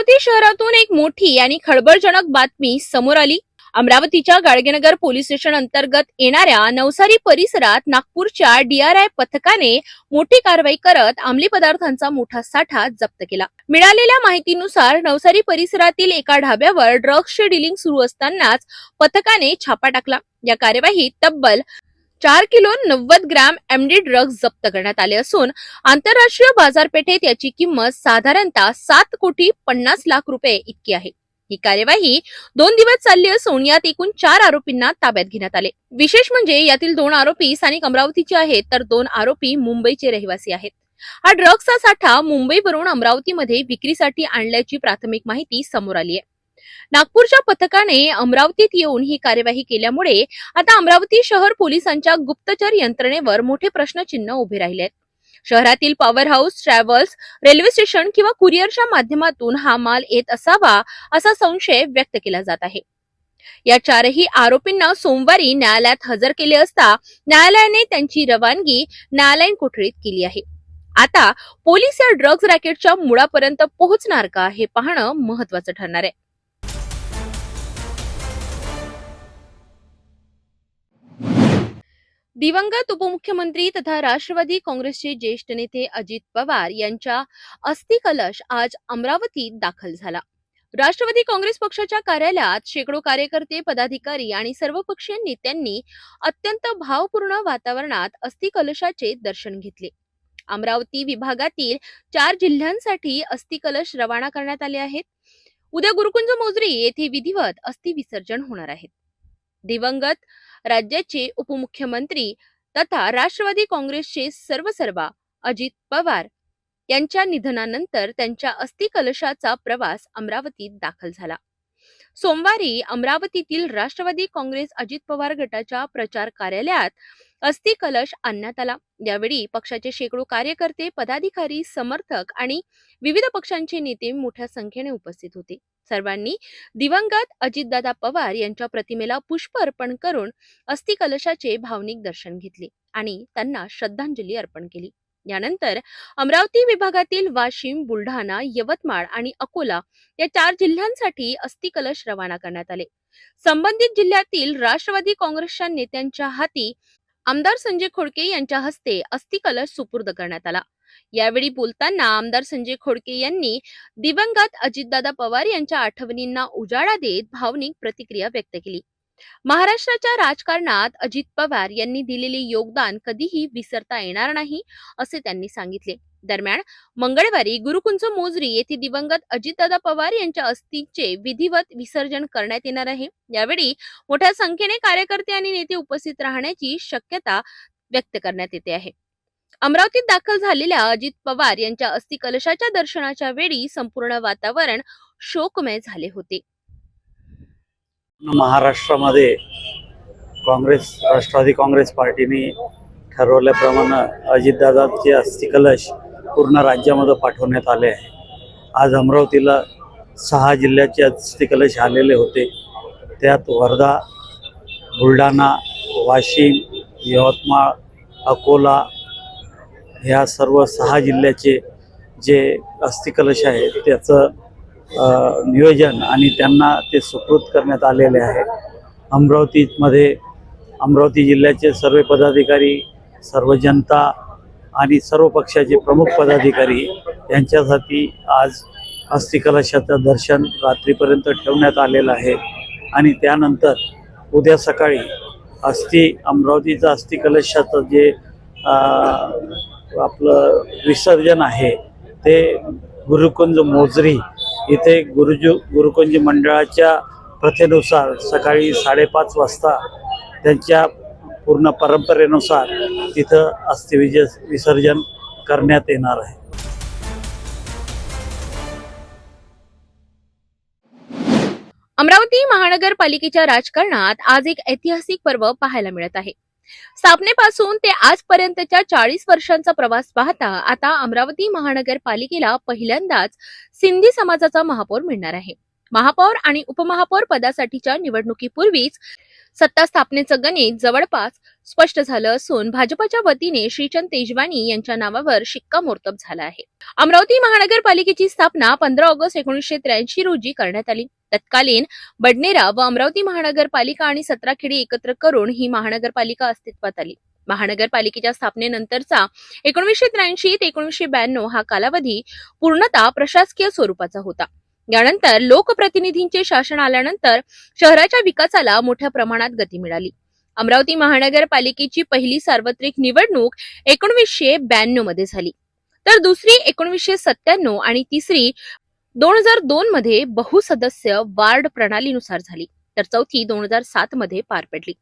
अमरावती शहरातून एक मोठी आणि खळबळजनक बातमी समोर आली. अमरावतीच्या गाडगेनगर पोलीस स्टेशन अंतर्गत येणाऱ्या नवसारी परिसरात नागपूरच्या डीआरआय पथकाने मोठी कारवाई करत अंमली पदार्थांचा मोठा साठा जप्त केला. मिळालेल्या माहितीनुसार नवसारी परिसरातील एका ढाब्यावर ड्रग्सचे डिलिंग सुरू असतानाच पथकाने छापा टाकला. या कार्यवाहीत तब्बल चार किलो नव्वद ग्रॅम एमडी ड्रग्ज जप्त करण्यात आले असून आंतरराष्ट्रीय बाजारपेठेत याची किंमत साधारणतः सात कोटी पन्नास लाख रुपये इतकी आहे. ही कार्यवाही दोन दिवस चालली असून यात एकूण चार आरोपींना ताब्यात घेण्यात आले. विशेष म्हणजे यातील दोन आरोपी स्थानिक अमरावतीचे आहेत तर दोन आरोपी मुंबईचे रहिवासी आहेत. हा ड्रग्सचा साठा मुंबईवरून अमरावतीमध्ये विक्रीसाठी आणल्याची प्राथमिक माहिती समोर आली आहे नागपूरच्या पथकाने अमरावतीत येऊन ही कार्यवाही केल्यामुळे आता अमरावती शहर पोलिसांच्या गुप्तचर यंत्रणेवर मोठे प्रश्नचिन्ह उभे राहिले आहेत. शहरातील power house travels railway station किंवा कुरिअरच्या माध्यमातून हा माल येत असावा असा संशय व्यक्त केला जात आहे. या चारही आरोपींना सोमवारी न्यायालयात हजर केले असता न्यायालयाने त्यांची रवानगी न्यायालयीन कोठडीत केली आहे. आता पोलीस या ड्रग्ज रॅकेटच्या मुळापर्यंत पोहोचणार का हे पाहणं महत्वाचं ठरणार आहे. दिवंगत उपमुख्यमंत्री तथा राष्ट्रवादी काँग्रेसचे ज्येष्ठ नेते अजित पवार यांच्या अस्थिकलश आज अमरावतीत दाखल झाला. राष्ट्रवादी काँग्रेस पक्षाच्या कार्यालयात शेकडो कार्यकर्ते पदाधिकारी आणि सर्वपक्षीय नेत्यांनी अत्यंत भावपूर्ण वातावरणात अस्थिकलशाचे दर्शन घेतले. अमरावती विभागातील चार जिल्ह्यांसाठी अस्थिकलश रवाना करण्यात आले आहेत. उद्या गुरुकुंज मोजरी येथे विधिवत अस्थि विसर्जन होणार आहेत दिवंगत राज्याचे उपमुख्यमंत्री तथा राष्ट्रवादी काँग्रेसचे सर्वसर्वा अजित पवार यांच्या निधनानंतर त्यांच्या अस्थिकलशाचा प्रवास अमरावतीत दाखल झाला. सोमवारी अमरावतीतील राष्ट्रवादी काँग्रेस अजित पवार गटाच्या प्रचार कार्यालयात अस्थि कलश आणण्यात आला. यावेळी पक्षाचे शेकडो कार्यकर्ते पदाधिकारी समर्थक आणि विविध पक्षांचे नेते मोठ्या संख्येने उपस्थित होते. सर्वांनी दिवंगत अजितदादा पवार यांच्या प्रतिमेला पुष्प अर्पण करून अस्थि कलशाचे भावनिक दर्शन घेतले आणि त्यांना श्रद्धांजली अर्पण केली. यानंतर अमरावती विभागातील वाशिम बुलढाणा यवतमाळ आणि अकोला या चार जिल्ह्यांसाठी अस्थि कलश रवाना करण्यात आले. संबंधित जिल्ह्यातील राष्ट्रवादी काँग्रेसच्या नेत्यांच्या हाती आमदार संजय खोडके यांच्या हस्ते अस्थिकलश सुपूर्द करण्यात आला. यावेळी बोलताना आमदार संजय खोडके यांनी दिवंगत अजितदादा पवार यांच्या आठवणींना उजाळा देत भावनिक प्रतिक्रिया व्यक्त केली. महाराष्ट्राच्या राजकारणात अजित पवार यांनी दिलेले योगदान कधीही विसरता येणार नाही असे त्यांनी सांगितले. दरम्यान मंगळवारी गुरुकुंज मोजरी येथे दिवंगत अजितदादा पवार यांच्या अस्थीचे विधिवत विसर्जन करण्यात येणार आहे. यावेळी मोठ्या संख्येने कार्यकर्ते आणि नेते उपस्थित राहण्याची शक्यता व्यक्त करण्यात येते आहे. अमरावतीत दाखल झालेल्या अजित पवार यांच्या अस्थि कलशाच्या दर्शनाच्या वेळी संपूर्ण वातावरण शोकमय झाले होते. महाराष्ट्रामध्ये काँग्रेस राष्ट्रवादी काँग्रेस पार्टीने ठरवल्याप्रमाणे अजितदादाचे अस्थिकलश पूर्ण राज्यामध्ये पाठवण्यात आले आहे. आज अमरावतीला सहा जिल्ह्याचे अस्थिकलश आलेले होते. त्यात वर्धा बुलढाणा वाशिम यवतमाळ अकोला ह्या सर्व सहा जिल्ह्याचे जे अस्थिकलश आहे त्याचं नियोजन आणि त्यांना ते सुकृत करण्यात आलेले आहे. अमरावतीमध्ये अमरावती जिल्ह्याचे सर्व पदाधिकारी सर्व जनता आणि सर्व पक्षाचे प्रमुख पदाधिकारी यांच्यासाठी आज अस्थिकलशाचं दर्शन रात्रीपर्यंत ठेवण्यात आलेलं आहे. आणि त्यानंतर उद्या सकाळी अस्थि अमरावतीचं अस्थिकलशाचं जे आपलं विसर्जन आहे ते गुरुकुंज मोजरी इथे गुरुजू गुरुकुंज मंडळाच्या प्रथेनुसार सकाळी साडेपाच वाजता त्यांच्या पूर्ण परंपरेनुसार तिथं अस्थिविजय विसर्जन करण्यात येणार आहे. अमरावती महानगरपालिकेच्या राजकारणात आज एक ऐतिहासिक पर्व पाहायला मिळत आहे. स्थापनेपासून ते आजपर्यंतच्या चाळीस वर्षांचा प्रवास पाहता आता अमरावती महानगरपालिकेला पहिल्यांदाच सिंधी समाजाचा महापौर मिळणार आहे. महापौर आणि उपमहापौर पदासाठीच्या निवडणुकीपूर्वीच सत्ता स्थापनेचं गणित जवळपास स्पष्ट झालं असून भाजपच्या वतीने श्रीचंद तेजवानी यांच्या नावावर शिक्कामोर्तब झाला आहे. अमरावती महानगरपालिकेची स्थापना पंधरा ऑगस्ट एकोणीसशे त्र्याऐंशी रोजी करण्यात आली. तत्कालीन बडनेरा व अमरावती महानगरपालिका आणि सतरा खेडी एकत्र करून ही महानगरपालिका अस्तित्वात आली. महानगरपालिकेच्या स्थापनेनंतरचा एकोणीसशे त्र्याऐंशी ते एकोणीसशे ब्याण्णव हा कालावधी पूर्णतः प्रशासकीय स्वरूपाचा होता. यानंतर लोकप्रतिनिधींचे शासन आल्यानंतर शहराच्या विकासाला मोठ्या प्रमाणात गती मिळाली. अमरावती महानगरपालिकेची पहिली सार्वत्रिक निवडणूक एकोणवीसशे ब्याण्णवमध्ये झाली. तर दुसरी एकोणवीसशे सत्त्याण्णव आणि तिसरी दोन हजार दोन मध्ये बहुसदस्य वार्ड प्रणालीनुसार झाली तर चौथी दोन हजार सात मध्ये पार पडली.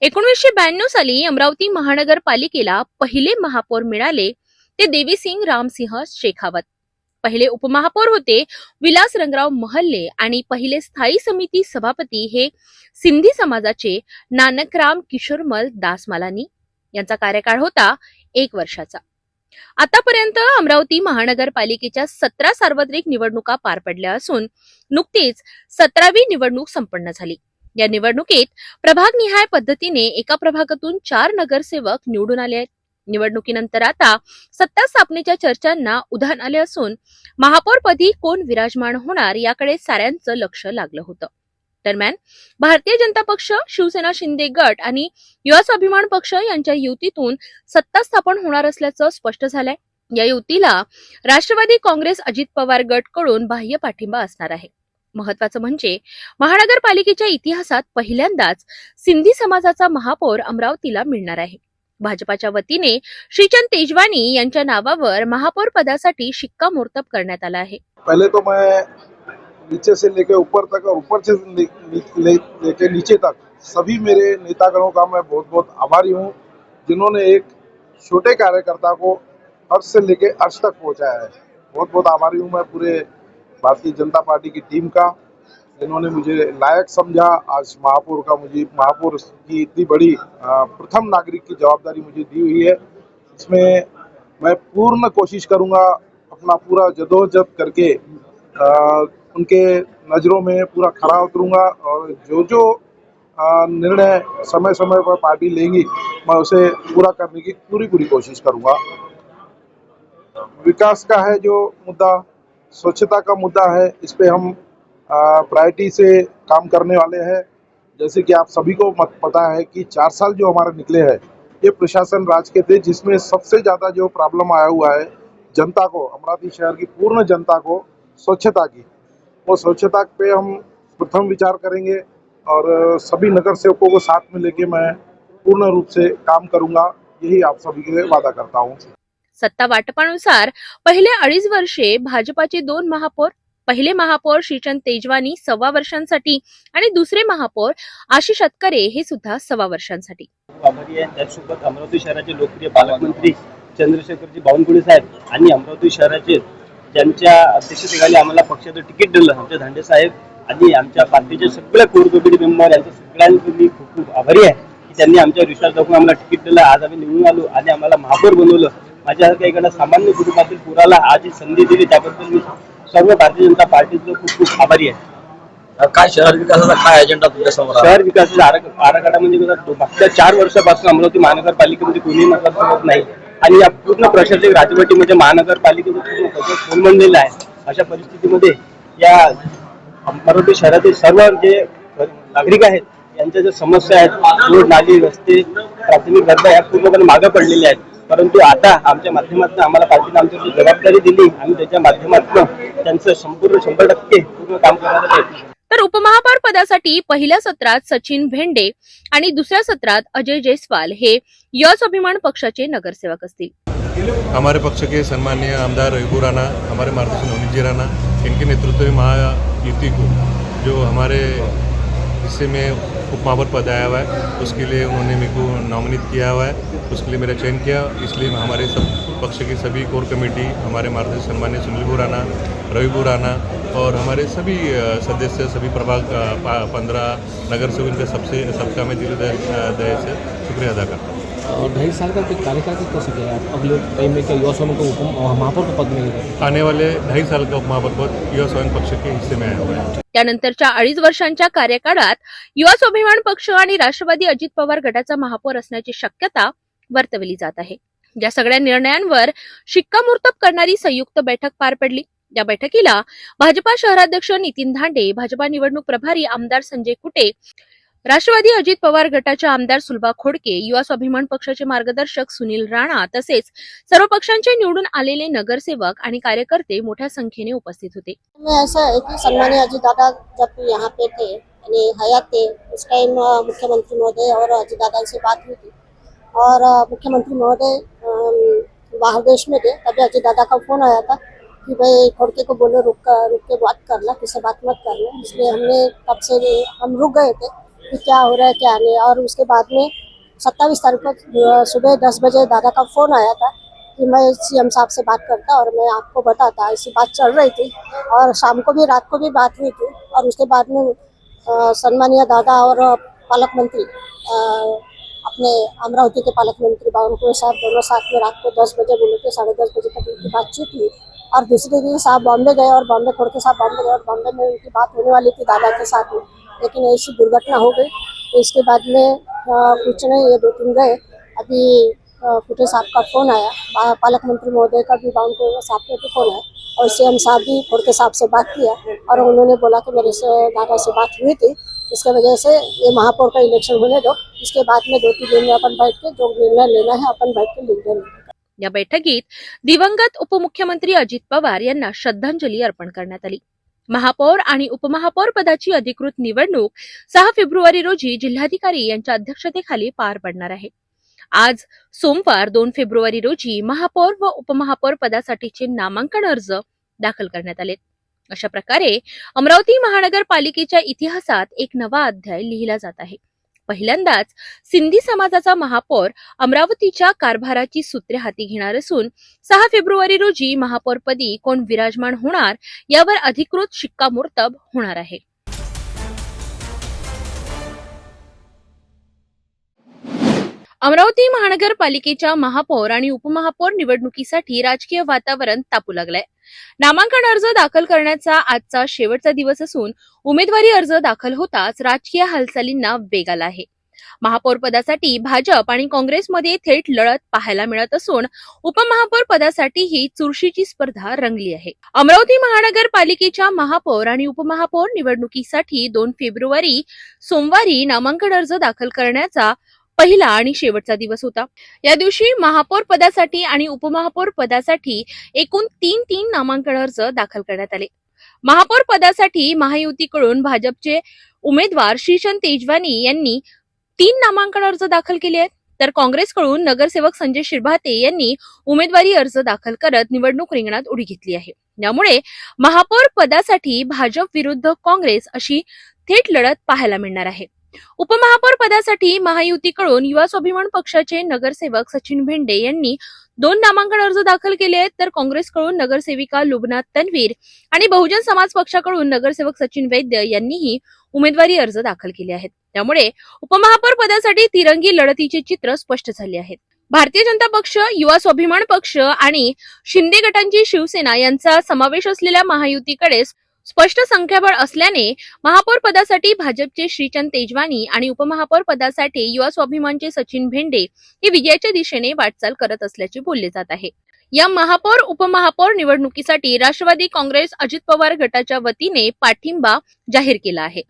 एकोणीसशे ब्याण्णव साली अमरावती महानगरपालिकेला पहिले महापौर मिळाले ते देवीसिंग रामसिंह शेखावत. पहिले उपमहापौर होते विलास रंगराव महल्ले आणि पहिले स्थायी समिती सभापती हे सिंधी समाजाचे नानकराम किशोरमल दासमालानी. यांचा कार्यकाळ होता एक वर्षाचा. आतापर्यंत अमरावती महानगरपालिकेच्या सतरा सार्वत्रिक निवडणुका पार पडल्या असून नुकतीच सतरावी निवडणूक संपन्न झाली. या निवडणुकीत प्रभागनिहाय पद्धतीने एका प्रभागातून चार नगरसेवक निवडून आले आहेत. निवडणुकीनंतर आता सत्ता स्थापनेच्या चर्चांना उधाण आले असून महापौरपदी कोण विराजमान होणार याकडे साऱ्यांचं लक्ष लागलं होतं. दरम्यान भारतीय जनता पक्ष शिवसेना शिंदे गट आणि युवा स्वाभिमान पक्ष यांच्या युतीतून सत्ता स्थापन होणार असल्याचं स्पष्ट झालंय. या युतीला राष्ट्रवादी काँग्रेस अजित पवार गटकडून बाह्य पाठिंबा असणार आहे. महत्वाचं म्हणजे महानगरपालिकेच्या इतिहासात पहिल्यांदाच सिंधी समाजाचा महापौर अमरावतीला मिळणार आहे. भाजपाच्या वतीने श्रीचंद तेजवानी यांच्या नावावर महापौर पदासाठी शिक्कामोर्तब करण्यात आला आहे. पहिले तो मैं नीचे से लेके ऊपर तक और ऊपर से ले, ले, लेके नीचे तक सभी मेरे नेतागणों का मैं बहुत बहुत आभारी हूँ जिन्होंने एक छोटे कार्यकर्ता को अर्श से लेके अर्श तक पहुँचाया है। बहुत बहुत आभारी हूँ मैं पूरे भारतीय जनता पार्टी की टीम का जिन्होंने मुझे लायक समझा। आज महापौर का मुझे महापौर की इतनी बड़ी प्रथम नागरिक की जवाबदारी मुझे दी हुई है। इसमें मैं पूर्ण कोशिश करूँगा अपना पूरा जदोजहद करके उनके नज़रों में पूरा खड़ा उतरूँगा और जो जो निर्णय समय समय पर पार्टी लेंगी, मैं उसे पूरा करने की पूरी पूरी कोशिश करूँगा। विकास का है जो मुद्दा, स्वच्छता का मुद्दा है, इस पे हम प्रायोरिटी से काम करने वाले हैं। जैसे कि आप सभी को मत, पता है कि चार साल जो हमारे निकले हैं, ये प्रशासन राज के थे, जिसमें सबसे ज़्यादा जो प्रॉब्लम आया हुआ है, जनता को, अमरावती शहर की पूर्ण जनता को, स्वच्छता की। वो स्वच्छता पे हम प्रथम विचार करेंगे और सभी नगर सेवकों को साथ में लेके मैं पूर्ण रूप से काम करूंगा यही आप सभी के लिए वादा करता हूँ। सत्ता वाटपानुसार पहिल्या अडीच वर्षे भाजपाचे दोन महापौर पहिले महापौर श्रीचंद तेजवानी सव्वा वर्षांसाठी आणि दुसरे महापौर आशिष अतकरे हे सुद्धा सव्वा वर्षांसाठी. अमरावती शहराचे लोकप्रिय पालकमंत्री चंद्रशेखरजी बावनकुळे साहेब आणि अमरावती शहराचे ज्यांच्या अध्यक्षतेखाली आम्हाला पक्षाचं तिकीट दिलं आमचे धांडे साहेब आणि आमच्या पार्टीचे सगळे कोर कमिटी मेंबर यांच्या सगळ्यांचे मी खूप खूप आभारी आहे की त्यांनी आमच्या विश्वास दाखवून आम्हाला तिकीट दिलं. आज आम्ही निवडून आलो आणि आम्हाला महापौर बनवलं. माझ्यासारख्या एखाद्या सामान्य कुटुंबातील पुराला आज ही संधी दिली. त्याबद्दल मी सर्व भारतीय जनता पार्टीचं खूप खूप आभारी आहे. काय शहर विकासाचा काय अजेंडा तुमच्यासमोर? शहर विकासाच्या आराख- आराखडा म्हणजे मागच्या चार वर्षापासून अमरावती महानगरपालिकेमध्ये कोणी नगरसेवक नाही. आणि या पूर्ण प्रशासक राजवटीमध्ये महानगरपालिकेचं पूर्ण बजेट कोलमडलेलं आहे अशा परिस्थितीमध्ये या अमरावती शहरातील सर्व जे नागरिक आहेत यांच्या ज्या समस्या आहेत रोड नाली रस्ते प्राथमिक गरजा या पूर्णपणे मागे पडलेल्या आहेत. परंतु आता आमच्या माध्यमातून आम्हाला पार्टीने आमच्यावर जबाबदारी दिली आम्ही त्याच्या माध्यमातून त्यांचं संपूर्ण शंभर टक्के पूर्ण काम करण्याचा प्रयत्न तर उपमहापौर पदासाठी पहिल्या सत्रात सचिन भेंडे आणि दुसऱ्या सत्रात अजय जयस्वाल हे यश अभिमान पक्षाचे नगरसेवक असतील. हमारे पक्ष के सम्मानीय आमदार रघु राणा हमारे मार्गदर्शन नवनीत जी राणा इनके नेतृत्व में महायुति को जो हमारे हिस्से में उप पद आया हुआ है उसके लिए उन्होंने मेरे को नॉमिनेट किया हुआ है उसके लिए मेरा चयन किया इसलिए हमारे सब पक्ष की सभी कोर कमेटी हमारे मार्गदर्शन सम्मान्य सुनील राणा रवि राणा और हमारे सभी सदस्य सभी प्रभाग पंद्रह नगर सेवक इनका सबसे सबका मैं दिल दया से शुक्रिया अदा करता हूँ। और ढाई साल का कार्यकाल कितना सके आप अगले टाइम में क्या युवा स्वामी को महापौर के पद में आने वाले ढाई साल का उपमहापौर पद युवा स्वयं पक्ष के हिस्से में आया हुआ है। त्यानंतरच्या अडीच वर्षांच्या कार्यकाळात युवा स्वाभिमान पक्ष आणि राष्ट्रवादी अजित पवार गटाचा महापौर असण्याची शक्यता वर्तवली जात आहे. या सगळ्या निर्णयांवर शिक्कामोर्तब करणारी संयुक्त बैठक पार पडली. या बैठकीला भाजपा शहराध्यक्ष नितीन धांडे भाजपा निवडणूक प्रभारी आमदार संजय कुटे राष्ट्रवादी अजित पवार गटाच्या आमदार सुलभा खोडके युवा स्वाभिमान पक्षाचे मार्गदर्शक सुनील राणा तसेच सर्व पक्षांचे निवडून आलेले नगरसेवक आणि कार्यकर्ते मोठ्या संख्येने उपस्थित होते. में अजित दादा जब यहाँ पे थे यानी हयात थे उस टाइम मुख्यमंत्री महोदय और अजित दादा से बात हुई थी। और मुख्यमंत्री महोदय अम, बाहर देश में थे तभी अजित दादा का फोन आया था। कि भाई खोड़के को बोलो रुक कर- रुक के बात कर करना किससे बात मत कर करना इसलिए हमने तब से हम रुक गए थे कि क्या हो रहा है क्या नहीं। और उसके बाद में सत्ताईस तारीख को सुबह दस बजे दादा का फ़ोन आया था कि मैं सी एम साहब से बात करता और मैं आपको बताता ऐसी बात चल रही थी। और शाम को भी रात को भी बात हुई थी। और उसके बाद में सम्मानीय दादा और पालक मंत्री अ, अपने अमरावती के पालक मंत्री बावनकुमार साहब दोनों साथ में रात को दस बजे बोले थे साढ़े दस बजे तक उनकी बातचीत हुई। और दूसरे दिन साहब बॉम्बे गए और बॉम्बे खोड़ के साहब बॉम्बे गए और बॉम्बे में उनकी बात होने वाली थी दादा के। साथ में लेकिन ऐसी दुर्घटना हो गई। तो इसके बाद में कुछ नहीं, ये दो तीन गए। अभी कुटे साहब का फ़ोन आया। पालक मंत्री महोदय का भी बाउंड साहब का भी फ़ोन आया। और सीएम साहब भी खोड़के साहब से बात किया। और उन्होंने बोला कि मेरे से, दादा से बात हुई थी। इसके वजह से ये महापौर का इलेक्शन होने दो। इसके बाद में दो तीन दिन में अपन बैठ के जो निर्णय लेना है, अपन बैठ के निर्णय लेंगे या बैठकीत दिवंगत उपमुख्यमंत्री अजित पवार यांना श्रद्धांजली अर्पण करण्यात आली. महापौर आणि उपमहापौर पदाची अधिकृत निवडणूक सहा फेब्रुवारी रोजी जिल्हाधिकारी यांच्या अध्यक्षतेखाली पार पडणार आहे. आज सोमवार दोन फेब्रुवारी रोजी महापौर व उपमहापौर पदासाठीचे नामांकन अर्ज दाखल करण्यात आले अशा प्रकारे अमरावती महानगरपालिकेच्या इतिहासात एक नवा अध्याय लिहिला जात आहे. पहिल्यांदाच सिंधी समाजाचा महापौर अमरावतीच्या कारभाराची सूत्रे हाती घेणार असून सहा फेब्रुवारी रोजी महापौरपदी कोण विराजमान होणार यावर अधिकृत शिक्कामोर्तब होणार आहे. अमरावती महानगरपालिकेच्या महापौर आणि उपमहापौर निवडणुकीसाठी राजकीय वातावरण तापू लागलंय. नामांकन अर्ज दाखल करण्याचा आजचा शेवटचा दिवस असून उमेदवारी अर्ज दाखल होताच राजकीय हालचालींना वेग आला आहे. महापौर पदासाठी भाजप आणि काँग्रेसमध्ये थेट लढत पाहायला मिळत असून उपमहापौर पदासाठीही चुरशीची स्पर्धा रंगली आहे. अमरावती महानगरपालिकेच्या महापौर आणि उपमहापौर निवडणुकीसाठी दोन फेब्रुवारी सोमवारी नामांकन अर्ज दाखल करण्याचा पहिला आणि शेवटचा दिवस होता. या दिवशी महापौर पदासाठी आणि उपमहापौर पदासाठी एकूण तीन तीन नामांकन अर्ज दाखल करण्यात आले. महापौर पदासाठी महायुतीकडून भाजपचे उमेदवार श्रीचंद तेजवानी यांनी तीन नामांकन अर्ज दाखल केले आहेत. तर काँग्रेसकडून नगरसेवक संजय शिरभाते यांनी उमेदवारी अर्ज दाखल करत निवडणूक रिंगणात उडी घेतली आहे. यामुळे महापौर पदासाठी भाजप विरुद्ध काँग्रेस अशी थेट लढत पाहायला मिळणार आहे. उपमहापौर पदासाठी महायुतीकडून युवा स्वाभिमान पक्षाचे नगरसेवक सचिन भेंडे यांनी दोन नामांकन अर्ज दाखल केले आहेत. तर काँग्रेसकडून नगरसेविका लुबना तन्वीर आणि बहुजन समाज पक्षाकडून नगरसेवक सचिन वैद्य यांनीही उमेदवारी अर्ज दाखल केले आहेत. त्यामुळे उपमहापौर पदासाठी तिरंगी लढतीचे चित्र स्पष्ट झाले आहेत. भारतीय जनता पक्ष युवा स्वाभिमान पक्ष आणि शिंदे गटांची शिवसेना यांचा समावेश असलेल्या महायुतीकडे स्पष्ट संख्याबळ असल्याने महापौर पदासाठी भाजपचे श्रीचंद तेजवानी आणि उपमहापौर पदासाठी युवा स्वाभिमानचे सचिन भेंडे हे विजयाच्या दिशेने वाटचाल करत असल्याचे बोलले जात आहे. या महापौर उपमहापौर निवडणुकीसाठी राष्ट्रवादी काँग्रेस अजित पवार गटाच्या वतीने पाठिंबा जाहीर केला आहे.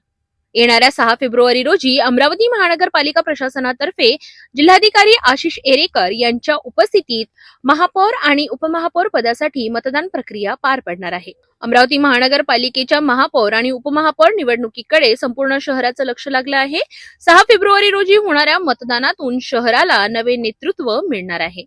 येणाऱ्या सहा फेब्रुवारी रोजी अमरावती महानगरपालिका प्रशासनातर्फे जिल्हाधिकारी आशिष एरेकर यांच्या उपस्थितीत महापौर आणि उपमहापौर पदासाठी मतदान प्रक्रिया पार पडणार आहे. अमरावती महानगरपालिकेच्या महापौर आणि उपमहापौर निवडणुकीकडे संपूर्ण शहराचं लक्ष लागलं आहे. सहा फेब्रुवारी रोजी होणाऱ्या मतदानातून शहराला नवे नेतृत्व मिळणार आहे.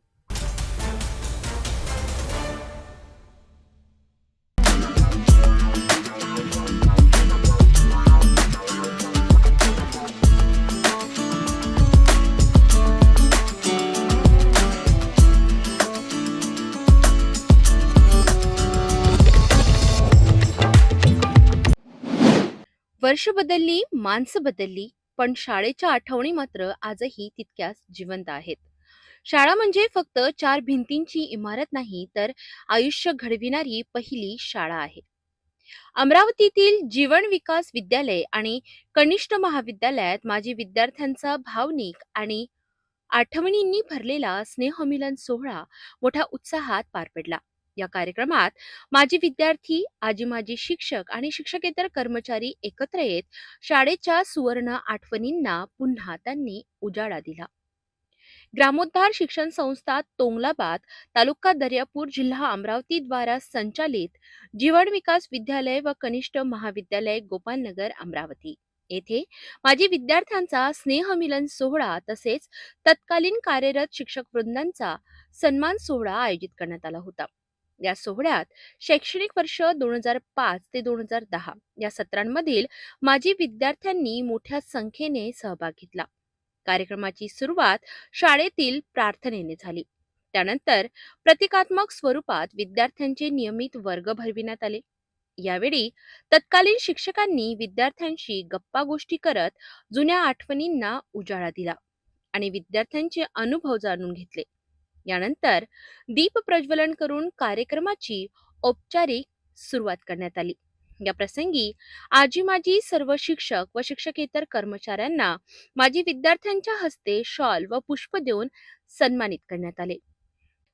वर्ष बदलली माणसं बदलली पण शाळेच्या आठवणी मात्र आजही तितक्याच जिवंत आहेत. शाळा म्हणजे फक्त चार भिंतींची इमारत नाही तर आयुष्य घडविणारी पहिली शाळा आहे. अमरावतीतील जीवन विकास विद्यालय आणि कनिष्ठ महाविद्यालयात माजी विद्यार्थ्यांचा भावनिक आणि आठवणींनी भरलेला स्नेहमिलन सोहळा मोठ्या उत्साहात पार पडला. या कार्यक्रमात माजी विद्यार्थी आजी माजी शिक्षक आणि शिक्षकेतर कर्मचारी एकत्र येत शाळेच्या सुवर्ण आठवणींना पुन्हा त्यांनी उजाळा दिला. ग्रामोद्धार शिक्षण संस्था तोंगलाबाद तालुका दर्यापूर जिल्हा अमरावती द्वारा संचालित जीवन विकास विद्यालय व कनिष्ठ महाविद्यालय गोपालनगर अमरावती. येथे माजी विद्यार्थ्यांचा स्नेहमिलन सोहळा तसेच तत्कालीन कार्यरत शिक्षक वृंदांचा सन्मान सोहळा आयोजित करण्यात आला होता. या सोहळ्यात शैक्षणिक वर्ष दोन हजार पाच ते दोन हजार दहा या सत्रांमधील माजी विद्यार्थ्यांनी मोठ्या संख्येने सहभाग घेतला. कार्यक्रमाची सुरुवात शाळेतील प्रार्थनेने झाली. त्यानंतर प्रतिकात्मक स्वरूपात विद्यार्थ्यांचे नियमित वर्ग भरविण्यात आले. यावेळी तत्कालीन शिक्षकांनी विद्यार्थ्यांशी गप्पा गोष्टी करत जुन्या आठवणींना उजाळा दिला आणि विद्यार्थ्यांचे अनुभव जाणून घेतले. यानंतर दीप प्रज्वलन करून कार्यक्रमाची औपचारिक सुरुवात करण्यात आली. या प्रसंगी आजी माजी सर्व शिक्षक व शिक्षकेतर कर्मचाऱ्यांना माजी विद्यार्थ्यांच्या हस्ते शॉल व पुष्प देऊन सन्मानित करण्यात आले.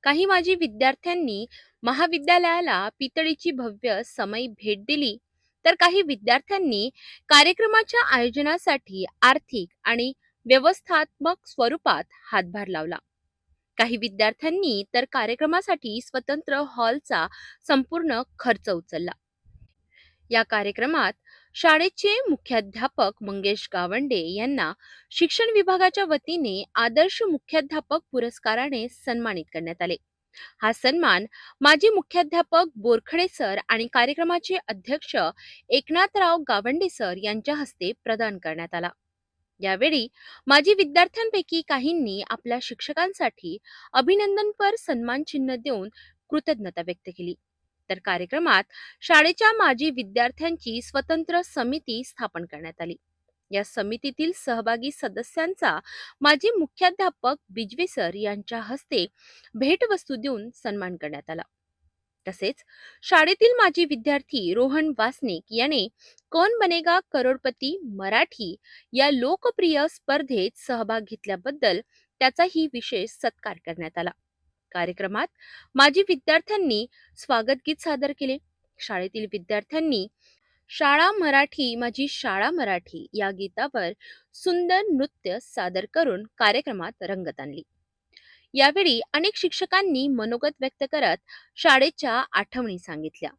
काही माजी विद्यार्थ्यांनी महाविद्यालयाला पितळीची भव्य समयी भेट दिली तर काही विद्यार्थ्यांनी कार्यक्रमाच्या आयोजनासाठी आर्थिक आणि व्यवस्थात्मक स्वरूपात हातभार लावला. काही विद्यार्थ्यांनी तर कार्यक्रमासाठी स्वतंत्र हॉलचा संपूर्ण खर्च उचलला. या कार्यक्रमात शाळेचे मुख्याध्यापक मंगेश गावंडे यांना शिक्षण विभागाच्या वतीने आदर्श मुख्याध्यापक पुरस्काराने सन्मानित करण्यात आले. हा सन्मान माजी मुख्याध्यापक बोरखडे सर आणि कार्यक्रमाचे अध्यक्ष एकनाथराव गावंडे सर यांच्या हस्ते प्रदान करण्यात आला. यावेळी माजी विद्यार्थ्यांपैकी काहींनी आपल्या शिक्षकांसाठी अभिनंदनपर सन्मान चिन्ह देऊन कृतज्ञता व्यक्त केली. तर कार्यक्रमात शाळेच्या माजी विद्यार्थ्यांची स्वतंत्र समिती स्थापन करण्यात आली. या समितीतील सहभागी सदस्यांचा माजी मुख्याध्यापक बिजवे सर यांच्या हस्ते भेटवस्तू देऊन सन्मान करण्यात आला. तसेच शाळेतील माजी विद्यार्थी रोहन वासनिक याने कौन बनेगा करोडपती मराठी या लोकप्रिय स्पर्धेत सहभाग घेतल्याबद्दल त्याचाही विशेष सत्कार करण्यात आला. कार्यक्रमात माजी विद्यार्थ्यांनी स्वागत गीत सादर केले. शाळेतील विद्यार्थ्यांनी शाळा मराठी माझी शाळा मराठी या गीतावर सुंदर नृत्य सादर करून कार्यक्रमात रंगत आणली. यावेळी अनेक शिक्षकांनी मनोगत व्यक्त करत शाळेच्या आठवणी सांगितल्या.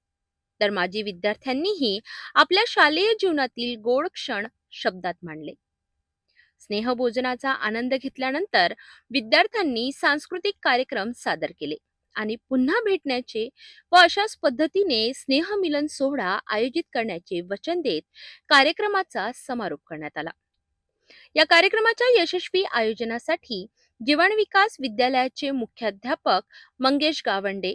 तर माजी विद्यार्थ्यांनीही आपल्या शालेय जीवनातील गोड क्षण शब्दात मांडले. स्नेहभोजनाचा आनंद घेतल्यानंतर विद्यार्थ्यांनी सांस्कृतिक कार्यक्रम सादर केले आणि पुन्हा भेटण्याचे व अशाच पद्धतीने स्नेहमिलन सोहळा आयोजित करण्याचे वचन देत कार्यक्रमाचा समारोप करण्यात आला. या कार्यक्रमाच्या यशस्वी आयोजनासाठी जीवन विकास विद्यालयाचे मुख्याध्यापक मंगेश गावंडे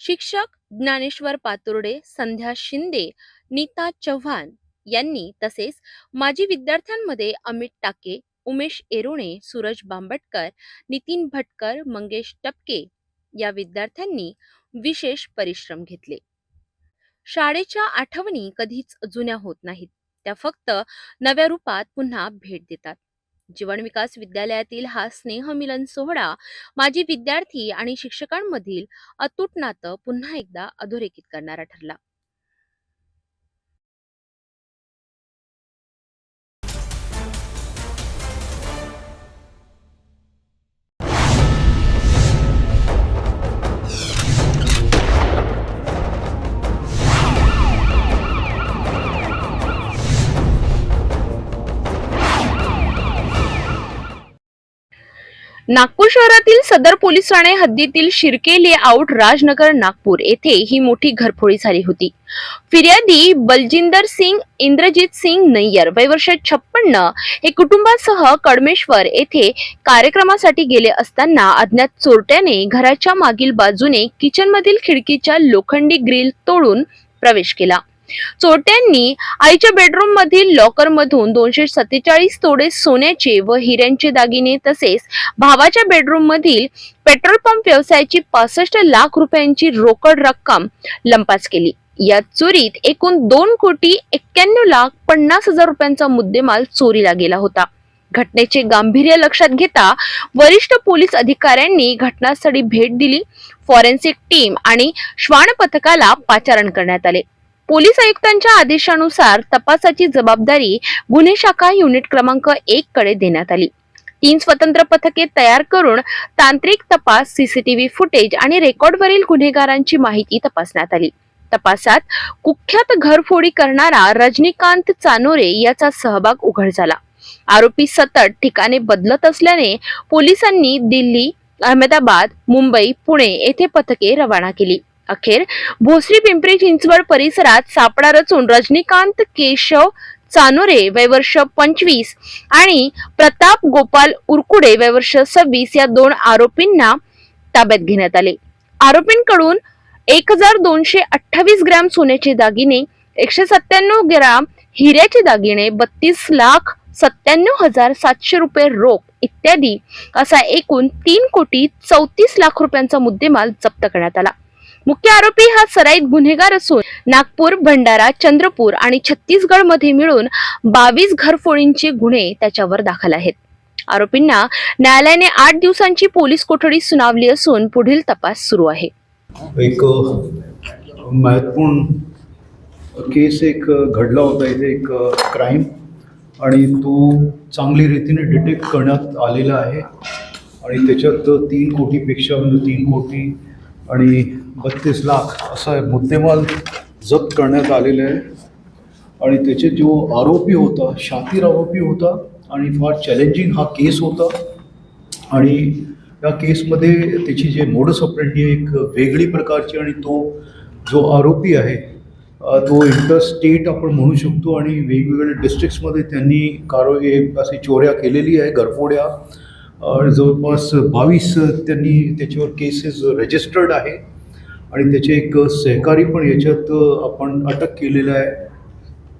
शिक्षक ज्ञानेश्वर पातुर्डे संध्या शिंदे नीता चव्हाण यांनी तसेच माजी विद्यार्थ्यांमध्ये अमित टाके उमेश एरोणे सूरज बांबटकर नितीन भटकर मंगेश टपके या विद्यार्थ्यांनी विशेष परिश्रम घेतले. शाळेच्या आठवणी कधीच जुन्या होत नाहीत. त्या फक्त नव्या रूपात पुन्हा भेट देतात. जीवन विकास विद्यालयातील हा स्नेहमिलन सोहळा माजी विद्यार्थी आणि शिक्षकांमधील अतूट नातं पुन्हा एकदा अधोरेखित करणारा ठरला. नागपूर शहरातील सदर पोलीस ठाणे हद्दीतील शिर्के लेआउट राजनगर नागपूर येथे ही मोठी घरफोडी झाली होती. फिर्यादी बलजिंदर सिंग इंद्रजित सिंग नय्यर वयवर्ष छप्पन्न हे कुटुंबासह कडमेश्वर येथे कार्यक्रमासाठी गेले असताना अज्ञात चोरट्याने घराच्या मागील बाजूने किचनमधील खिडकीच्या लोखंडी ग्रिल तोडून प्रवेश केला. चोरट्यांनी आईच्या बेडरूम मधील लॉकर मधून दोनशे सत्तेचाळीस तोडे सोन्याचे व हिऱ्यांचे दागिने तसेच भावाच्या बेडरूम मधील पेट्रोल पंप व्यवसायाची पासष्ट लाख रुपयांची रोकड रक्कम लंपास केली. या चोरीत एकूण दोन कोटी एक्क्याण्णव लाख पन्नास हजार रुपयांचा मुद्देमाल चोरीला गेला होता. घटनेचे गांभीर्य लक्षात घेता वरिष्ठ पोलीस अधिकाऱ्यांनी घटनास्थळी भेट दिली. फॉरेन्सिक टीम आणि श्वान पथकाला पाचारण करण्यात आले. पोलीस आयुक्तांच्या आदेशानुसार तपासाची जबाबदारी गुन्हे शाखा युनिट क्रमांक एक कडे देण्यात आली. तीन स्वतंत्र पथके तयार करून तांत्रिक तपास सीसीटीव्ही फुटेज आणि रेकॉर्डवरील गुन्हेगारांची माहिती तपासण्यात आली. तपासात कुख्यात घरफोडी करणारा रजनीकांत चानोरे याचा सहभाग उघड झाला आरोपी सतत ठिकाणे बदलत असल्याने पोलिसांनी दिल्ली अहमदाबाद मुंबई पुणे येथे पथके रवाना केली. अखेर भोसरी पिंपरी चिंचवड परिसरात सापळा रचून रजनीकांत केशव चानोरे वयवर्ष पंचवीस आणि प्रताप गोपाल उरकुडे वयवर्ष सव्वीस या दोन आरोपींना ताब्यात घेण्यात आले. आरोपींकडून एक हजार दोनशे अठ्ठावीस ग्रॅम सोन्याचे दागिने एकशे सत्त्याण्णव ग्रॅम हिऱ्याचे दागिने बत्तीस लाख सत्त्याण्णव हजार सातशे रुपये रोख इत्यादी असा एकूण तीन कोटी चौतीस लाख रुपयांचा मुद्देमाल जप्त करण्यात आला. मुख्य आरोपी हा सराईत गुन्हेगार असून नागपूर भंडारा चंद्रपूर आणि छत्तीसगडमध्ये मिळून बावीस घरफोडींचे गुन्हे त्याच्यावर दाखल आहेत. आरोपींना न्यायालयाने आठ दिवसांची पोलीस कोठडी सुनावली असून पुढील तपास सुरू आहे. एक महत्त्वपूर्ण केस एक घडला होता. इथे एक क्राईम आणि तो चांगली रीतीने डिटेक्ट करण्यात आलेला आहे. आणि त्याच्यात तीन कोटीपेक्षा म्हणजे तीन कोटी आणि बत्तीस लाख असा मुद्देमाल जप्त करण्यात आलेला आहे. आणि त्याचे जो आरोपी होता शातीर आरोपी होता आणि फार चॅलेंजिंग हा केस होता. आणि या केसमध्ये त्याची जे मोडस ऑपरेंडी एक वेगळी प्रकारची आणि तो जो आरोपी आहे तो तो इंटरस्टेट आपण म्हणू शकतो आणि वेगवेगळ्या डिस्ट्रिक्ट्समध्ये त्यांनी कारवाई अशी चोऱ्या केलेली आहे घरफोड्या. जवळपास बावीस त्यांनी त्याच्यावर केसेस रजिस्टर्ड आहे. आणि त्याचे एक सहकारी पण याच्यात आपण अटक केलेलं आहे.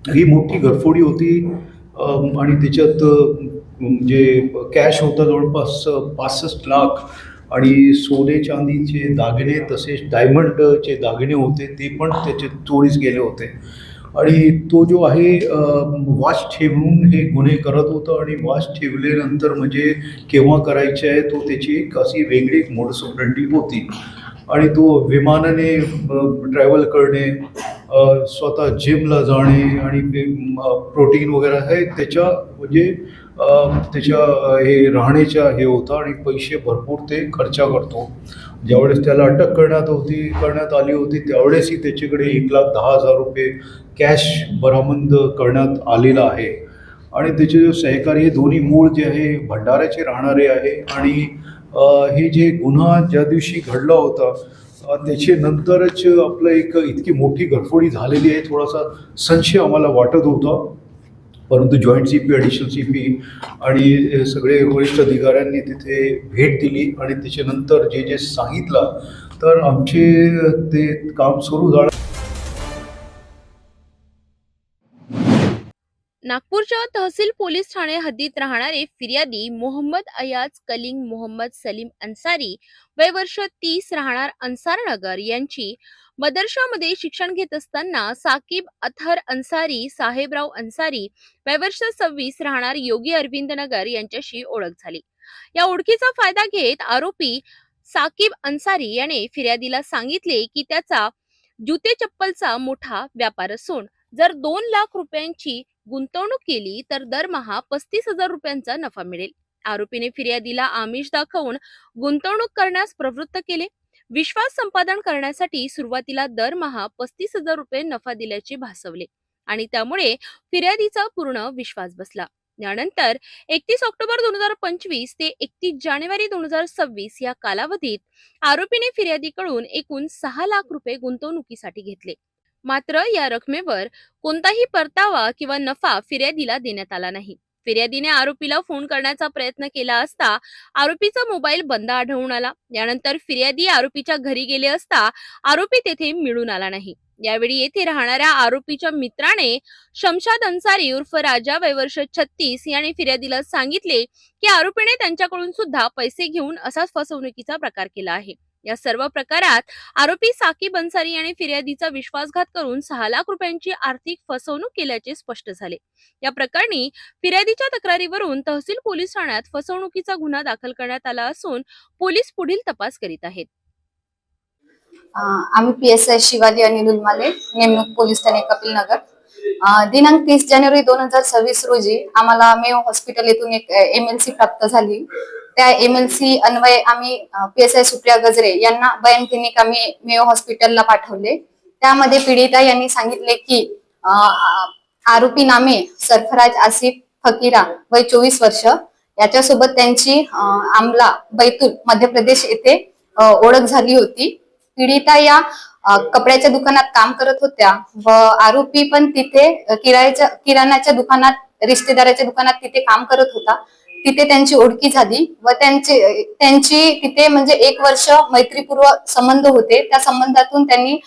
ही मोठी घरफोडी होती आणि त्याच्यात जे कॅश होता जवळपास पासष्ट लाख आणि सोने चांदीचे दागिने तसेच डायमंडचे दागिने होते ते पण त्याचे चोरीस गेले होते. आणि तो जो आहे अम, वॉच ठेवून हे गुन्हे करत होता आणि वॉच ठेवल्यानंतर म्हणजे केव्हा करायचे आहे तो त्याची एक अशी वेगळी एक मोडस होती. आणि तो विमानाने ट्रॅव्हल करणे स्वतः जिमला जाणे आणि प्रोटीन वगैरे हे त्याच्या म्हणजे त्याच्या हे राहण्याच्या हे होतं आणि पैसे भरपूर ते खर्चा करतो. ज्यावेळेस त्याला अटक करण्यात होती करण्यात आली होती त्यावेळेसही त्याच्याकडे एक लाख दहा हजार रुपये कॅश बरामद करण्यात आलेला आहे. आणि त्याचे जे सहकारी हे दोन्ही मूळ जे आहे भंडाऱ्याचे राहणारे आहे आणि हे जे गुन्हा ज्या दिवशी घडला होता त्याचे नंतरच आपलं एक इतकी मोठी घरफोडी झालेली आहे थोडासा संशय आम्हाला वाटत होता. परंतु joint C P additional C P आणि सगळे वरिष्ठ अधिकाऱ्यांनी तिथे भेट दिली आणि त्याच्यानंतर जे जे सांगितलं तर आमचे ते काम सुरू झालं. नागपूरच्या तहसील पोलीस ठाणे हद्दीत राहणारे फिर्यादी मोहम्मद अयाज कलिंग मोहम्मद सलीम अन्सारी वय वर्ष तीस राहणार अन्सारनगर यांची मदरशामध्ये शिक्षण घेत असताना साकीब अथर अन्सारी साहेबराव अन्सारी वय वर्ष सव्वीस राहणार योगी अरविंद नगर यांच्याशी ओळख झाली. या ओळखीचा फायदा घेत आरोपी साकीब अन्सारी याने फिर्यादीला सांगितले की त्याचा जुते चप्पलचा मोठा व्यापार असून जर दोन लाख रुपयांची गुंतवणूक केली तर दरमहा पस्तीस हजार रुपयांचा नफा मिळेल. आरोपीने फिर्यादीला आमिष दाखवून गुंतवणूक करण्यास प्रवृत्त केले. विश्वास संपादन करण्यासाठी सुरुवातीला दरमहा पस्तीस हजार रुपये नफा दिल्याचे भासवले आणि त्यामुळे फिर्यादीचा पूर्ण विश्वास बसला. यानंतर एकतीस ऑक्टोबर दोन हजार पंचवीस ते एकतीस जानेवारी दोन हजार सव्वीस या कालावधीत आरोपीने फिर्यादीकडून एकूण सहा लाख रुपये गुंतवणुकीसाठी घेतले. मात्र या रकमेवर कोणताही परतावा किंवा नफा फिर्यादीला देण्यात आला नाही. फिर्यादीने आरोपीला फोन करण्याचा प्रयत्न केला असता आरोपीचा मोबाईल बंद आढळून आला. यानंतर फिर्यादी आरोपीच्या घरी गेले असता आरोपी तेथे मिळून आला नाही. यावेळी येथे राहणाऱ्या आरोपीच्या मित्राने शमशाद अन्सारी उर्फ राजा वयवर्ष छत्तीस याने फिर्यादीला सांगितले की आरोपीने त्यांच्याकडून सुद्धा पैसे घेऊन असाच फसवणुकीचा प्रकार केला आहे. या सर्व प्रकारात आरोपी साकीब अन्सारी याने फिर्यादीचा विश्वासघात करून सहा लाख रुपयांची आर्थिक फसवणूक केल्याचे स्पष्ट झाले. या प्रकरणी फिर्यादीच्या तक्रारीवरून तहसील पोलीस ठाण्यात फसवणुकीचा गुन्हा दाखल करण्यात आला असून पोलीस पुढील तपास करीत आहेत. आम्ही P S I Shivaji Anil Ulmale नेमणूक पोलीस ठाणे कपिल नगर. दिनांक तीस जानेवारी दोन हजार सव्वीस रोजी आम्हाला मेव हॉस्पिटल येथून एक एम एल सी प्राप्त झाली. त्या एमएलसी अन्वय आम्ही पीएसआय सुप्रिया गजरे यांना बयान क्लिनिक आम्ही मेयो हॉस्पिटलला पाठवले. त्यामध्ये पीडिता यांनी सांगितले की आरोपी नामे सरफराज आसिफ फकीरा वय चोवीस वर्ष. याच्यासोबत त्यांची आमला बैतूल मध्य प्रदेश येथे ओळख झाली होती. पीडिता या कपड्याच्या दुकानात काम करत होत्या व आरोपी पण तिथे अ, किराणाच्या दुकानात रिश्तेदाराच्या दुकानात तिथे काम करत होता. तिथे त्यांची ओळखी झाली व त्यांचे त्यांची तिथे म्हणजे एक वर्ष मैत्रीपूर्व संबंध होते. त्या संबंधातून त्यांनी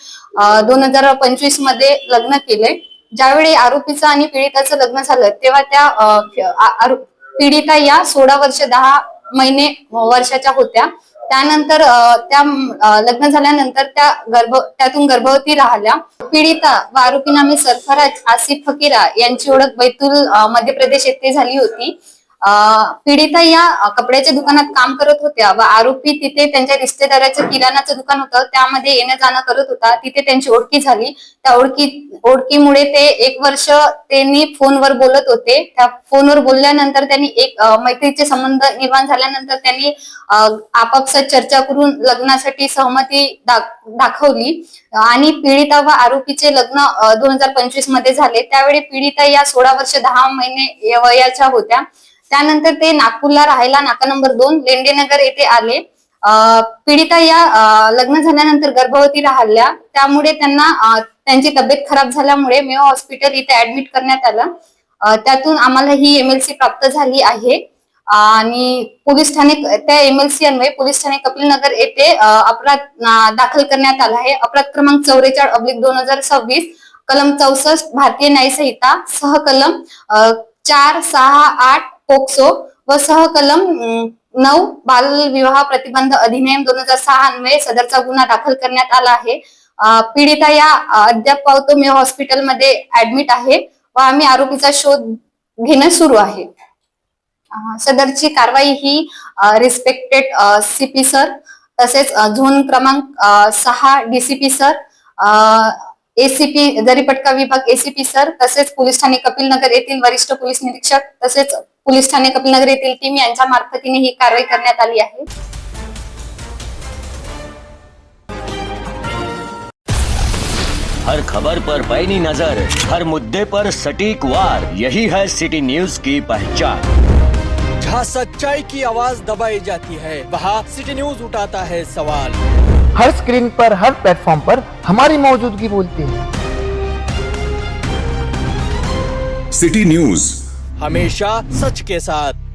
दोन हजार पंचवीसमध्ये लग्न केले. ज्यावेळी आरोपीचं आणि पीडिताचं लग्न झालं तेव्हा त्या पीडिता या सोळा वर्ष दहा महिने वर्षाच्या होत्या. त्यानंतर त्या लग्न झाल्यानंतर त्या गर्भ त्यातून गर्भवती राहिल्या. पीडिता व आरोपी नामे सरफराज आसिफ फकीरा यांची ओळख बैतूल मध्य प्रदेश येथे झाली होती. पीडिता या कपड्याच्या दुकानात काम करत होत्या व आरोपी तिथे त्यांच्या रिश्तेदाराचं किराणाचं दुकान होतं त्यामध्ये येणं जाणं करत होता. तिथे त्यांची ओळखी झाली. त्या ओळखी ओळखीमुळे ते एक वर्ष त्यांनी फोनवर बोलत होते. त्या फोनवर बोलल्यानंतर त्यांनी एक मैत्रीचे संबंध निर्माण झाल्यानंतर त्यांनी आपापसात चर्चा करून लग्नासाठी सहमती दाखवली. आणि पीडिता व आरोपीचे लग्न दोन हजार पंचवीसमध्ये झाले. त्यावेळी पीडिता या सोळा वर्ष दहा महिने वयाच्या होत्या. त्यानंतर ते नागपूरला राहायला नाका नंबर दोन लेंडेनगर येथे आले. पीडिता या लग्न झाल्यानंतर गर्भवती राहिल्या त्यामुळे त्यांना त्यांची तब्येत खराब झाल्यामुळे मेयो हॉस्पिटल इथे ऍडमिट करण्यात आलं. त्यातून आम्हाला ही एमएलसी प्राप्त झाली आहे. आणि पोलीस ठाणे त्या एमएलसी अन्वये पोलीस ठाणे कपिल नगर येथे अपराध दाखल करण्यात आला आहे. अपराध क्रमांक चौवेचाळ अब्लिक दोन हजार सव्वीस कलम चौसष्ट भारतीय न्यायसंहिता सह सहकलम अ, चार सहा आठ पोक्सो व सहकलम नऊ बाल विवाह प्रतिबंध अधिनियम दोन हजार सहा अन्वये सदरचा गुन्हा दाखल करण्यात आला आहे. पीडिता या अद्याप पावतो हॉस्पिटलमध्ये ऍडमिट आहे व आम्ही आरोपीचा शोध घेणं सुरू आहे. सदरची कारवाई ही रिस्पेक्टेड सीपी सर तसेच झोन क्रमांक सहा डीसीपी सर एसीपी दरीपटका विभाग एसीपी सर तसेच पोलीस ठाणे कपिल नगर येथील वरिष्ठ पोलीस निरीक्षक तसेच पोलीस ठाणे कपिलनगर येथील टीम यांच्या मार्फतीने ही कारवाई करण्यात आली आहे. हर खबर पर पैनी नज़र हर मुद्दे पर सटीक वार यही है सिटी न्यूज़ की पहचान। जहाँ सच्चाई की आवाज़ दबाई जाती है वहाँ सिटी न्यूज़ उठाता है सवाल। हर स्क्रीन पर हर प्लेटफॉर्म पर हमारी मौजूदगी बोलती है। हमेशा सच के साथ।